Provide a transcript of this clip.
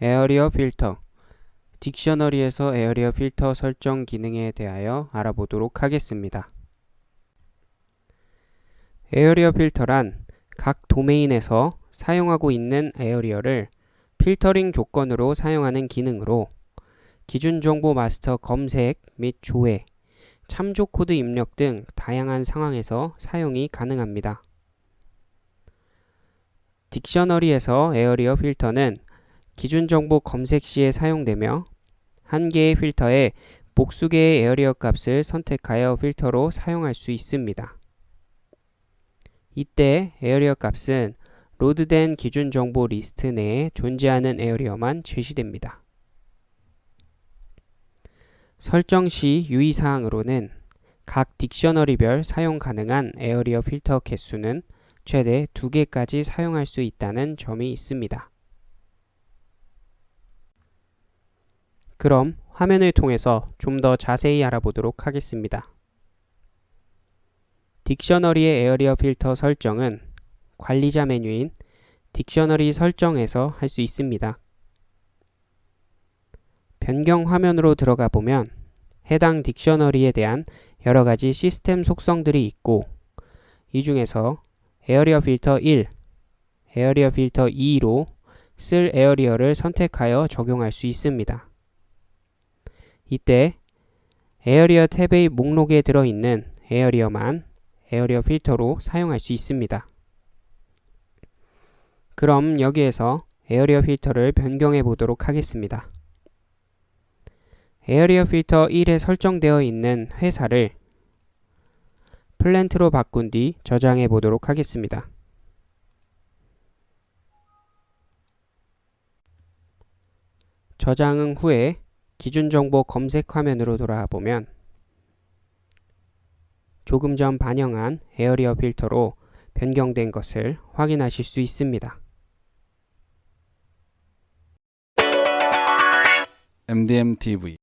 에어리어 필터 딕셔너리에서 에어리어 필터 설정 기능에 대하여 알아보도록 하겠습니다. 에어리어 필터란 각 도메인에서 사용하고 있는 에어리어를 필터링 조건으로 사용하는 기능으로 기준 정보 마스터 검색 및 조회, 참조 코드 입력 등 다양한 상황에서 사용이 가능합니다. 딕셔너리에서 에어리어 필터는 기준 정보 검색 시에 사용되며 한 개의 필터에 복수 개의 에어리어 값을 선택하여 필터로 사용할 수 있습니다. 이때 에어리어 값은 로드된 기준 정보 리스트 내에 존재하는 에어리어만 제시됩니다. 설정 시 유의사항으로는 각 딕셔너리별 사용 가능한 에어리어 필터 개수는 최대 2개까지 사용할 수 있다는 점이 있습니다. 그럼 화면을 통해서 좀 더 자세히 알아보도록 하겠습니다. 딕셔너리의 에어리어 필터 설정은 관리자 메뉴인 딕셔너리 설정에서 할 수 있습니다. 변경 화면으로 들어가 보면 해당 딕셔너리에 대한 여러 가지 시스템 속성들이 있고 이 중에서 에어리어 필터 1, 에어리어 필터 2로 쓸 에어리어를 선택하여 적용할 수 있습니다. 이때 에어리어 탭의 목록에 들어있는 에어리어만 에어리어 필터로 사용할 수 있습니다. 그럼 여기에서 에어리어 필터를 변경해 보도록 하겠습니다. 에어리어 필터 1에 설정되어 있는 회사를 플랜트로 바꾼 뒤 저장해 보도록 하겠습니다. 저장은 후에 기준 정보 검색 화면으로 돌아와 보면 조금 전 반영한 에어리어 필터로 변경된 것을 확인하실 수 있습니다. MDM TV